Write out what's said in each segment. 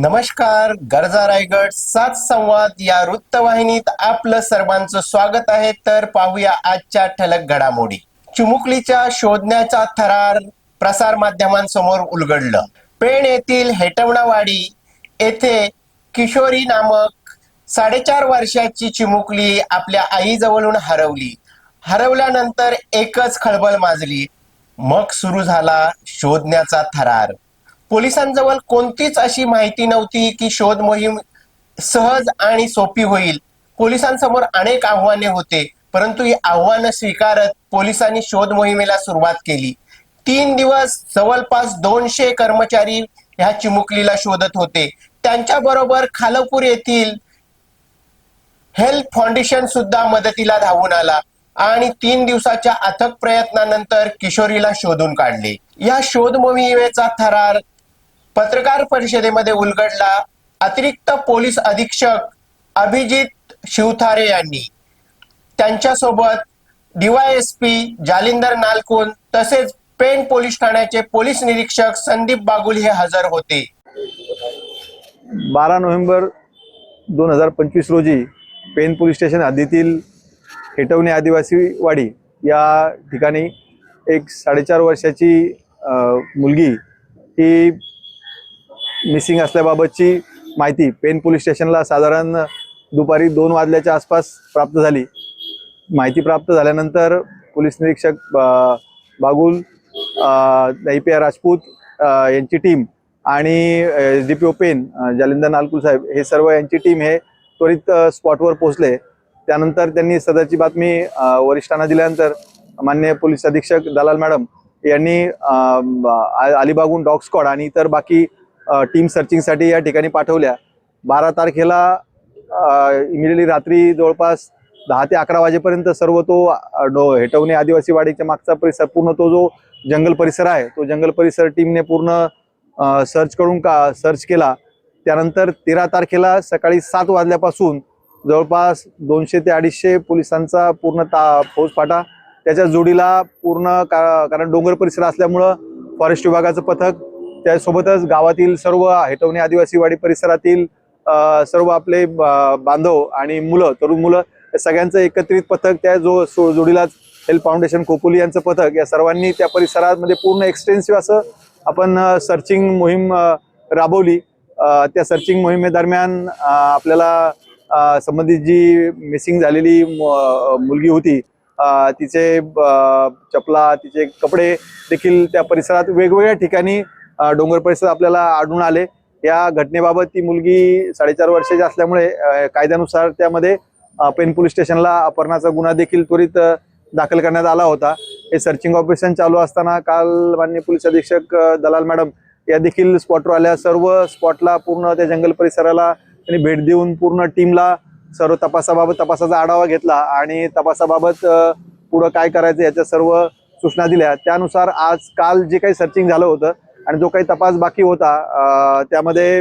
नमस्कार गरजा रायगड सात संवाद या वृत्तवाहिनीत आपलं सर्वांचं स्वागत आहे. तर पाहूया आजच्या ठळक घडामोडी. चिमुकलीच्या शोधण्याचा थरार प्रसार माध्यमांसमोर उलगडलं. पेण येथील हेटवणावाडी येथे किशोरी नामक साडेचार वर्षाची चिमुकली आपल्या आईजवळून हरवली. हरवल्यानंतर एकच खळबळ माजली. मग सुरू झाला शोधण्याचा थरार. पोलिसांजवळ कोणतीच अशी माहिती नव्हती की शोध मोहीम सहज आणि सोपी होईल. पोलिसांसमोर अनेक आव्हाने होते परंतु ही आव्हानं स्वीकारत पोलिसांनी शोध मोहिमेला सुरुवात केली. तीन दिवस जवळपास दोनशे कर्मचारी ह्या चिमुकलीला शोधत होते. त्यांच्या बरोबर खालपूर येथील हेल्थ फाउंडेशन सुद्धा मदतीला धावून आला आणि तीन दिवसाच्या अथक प्रयत्नानंतर किशोरीला शोधून काढले. या शोध मोहिमेचा थरार पत्रकार परिषदेमध्ये उलगडला अतिरिक्त पोलीस अधीक्षक अभिजित शिवथारे यांनी. त्यांच्यासोबत डीवायएसपी जालिंदर नालकुन तसेच पेण पोलीस ठाण्याचे पोलीस निरीक्षक संदीप बागुल हे हजर होते. बारा नोव्हेंबर दोन हजार पंचवीस रोजी पेन पोलीस स्टेशन हद्दीतील हेटवणे आदिवासी वाडी या ठिकाणी एक साडेचार वर्षाची मुलगी ही मिसिंग असल्याबाबतची माहिती पेन पोलीस स्टेशनला साधारण दुपारी दोन वाजल्याच्या आसपास प्राप्त झाली. माहिती प्राप्त झाल्यानंतर पोलीस निरीक्षक बागुल आर राजपूत यांची टीम आणि S D P O Pen Jalindar Nalkul साहेब हे सर्व यांची टीम हे त्वरित स्पॉटवर पोहोचले. त्यानंतर त्यांनी सदरची बातमी वरिष्ठांना दिल्यानंतर मान्य पोलीस अधीक्षक दलाल मॅडम यांनी अलिबागून डॉग स्कॉड आणि इतर बाकी टीम सर्चिंगसाठी या ठिकाणी पाठवल्या. बारा तारखेला इमिडिएटली रात्री जवळपास दहा ते अकरा वाजेपर्यंत सर्व तो हेटवणे आदिवासी वाडीच्या मागचा परिसर पूर्ण तो जो जंगल परिसर आहे तो जंगल परिसर टीमने पूर्ण सर्च करून का सर्च केला. त्यानंतर तेरा तारखेला सकाळी सात वाजल्यापासून जवळपास दोनशे ते अडीचशे पोलिसांचा पूर्ण ता फौजफाटा त्याच्या जोडीला पूर्ण का कारण डोंगर परिसर असल्यामुळं फॉरेस्ट विभागाचं पथक त्यासोबतच गावातील सर्व हेटवणे आदिवासी वाडी परिसरातील सर्व आपले ब- बांधव आणि मुलं तरुण मुलं या सगळ्यांचं एकत्रित पथक त्या जो सो- जोडीलाच हेल्थ फाउंडेशन खोपोली यांचं पथक या सर्वांनी त्या परिसरामध्ये पूर्ण एक्सटेन्सिव्ह असं आपण सर्चिंग मोहीम राबवली. त्या सर्चिंग मोहिमेदरम्यान आपल्याला संबंधित जी मिसिंग झालेली मुलगी होती तिचे चपला तिचे कपडे देखील त्या परिसरात वेगवेगळ्या ठिकाणी डोंगर परिसरात आपल्याला आढळून आले. या घटनेबाबत ती मुलगी साडेचार वर्षाची असल्यामुळे कायद्यानुसार त्यामध्ये पेन पोलीस स्टेशनला अपहरणाचा गुन्हा देखील त्वरित दाखल करण्यात आला होता. हे सर्चिंग ऑपरेशन चालू असताना काल मान्य पोलीस अधीक्षक दलाल मॅडम या देखील स्पॉटवर आल्या. सर्व स्पॉटला पूर्ण त्या जंगल परिसराला त्यांनी भेट देऊन पूर्ण टीमला सर्व तपासाबाबत तपासाचा आढावा घेतला आणि तपासाबाबत पुढं काय करायचं याच्या सर्व सूचना दिल्या. त्यानुसार आज काल जे काही सर्चिंग झालं होतं आणि जो काही तपास बाकी होता त्यामध्ये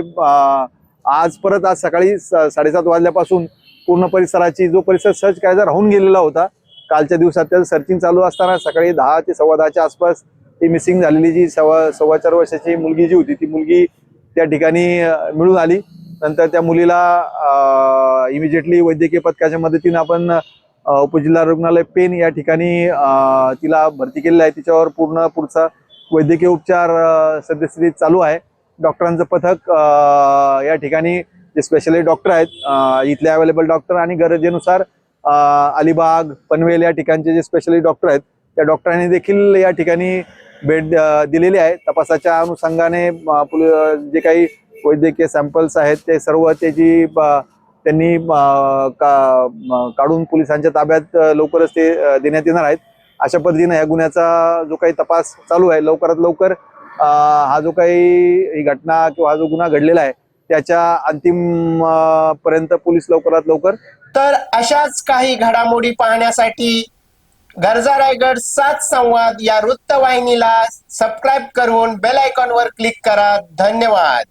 आज परत आज सकाळी साडेसात वाजल्यापासून पूर्ण परिसराची जो परिसर सर्च करायचा राहून गेलेला होता कालच्या दिवसात त्याचं सर्चिंग चालू असताना सकाळी दहा ते सव्वा दहाच्या आसपास ती मिसिंग झालेली जी सव्वा सव्वा चार वर्षाची मुलगी जी होती ती मुलगी त्या ठिकाणी मिळून आली. नंतर त्या मुलीला इमिजिएटली वैद्यकीय पथकाच्या मदतीनं आपण उपजिल्हा रुग्णालय पेन या ठिकाणी तिला भरती केलेलं आहे. तिच्यावर पूर्ण पुढचा वैद्यकीय उपचार सद्यस्थितीत चालू आहे. डॉक्टरांचं पथक या ठिकाणी जे स्पेशलिस्ट डॉक्टर आहेत इथले अवेलेबल डॉक्टर आणि गरजेनुसार अलिबाग पनवेल या ठिकाणचे जे स्पेशलिस्ट डॉक्टर आहेत त्या डॉक्टरांनी देखील या ठिकाणी भेट दिलेली आहे. तपासाच्या अनुषंगाने पुल- जे काही वैद्यकीय सॅम्पल्स आहेत ते सर्व त्याची त्यांनी का- काढून पोलिसांच्या ताब्यात लवकरच ते देण्यात येणार आहेत. अशा पद्धतीने या गुन्ह्याचा जो काही तपास चालू आहे लवकरात लवकर हा जो काही ही घटना किंवा हा जो गुन्हा घडलेला आहे त्याच्या अंतिम पर्यंत पोलीस लवकरात लवकर तर अशाच काही घडामोडी पाहण्यासाठी गरजा रायगड सात संवाद या वृत्तवाहिनीला सबस्क्राईब करून बेल आयकॉनवर क्लिक करा. धन्यवाद.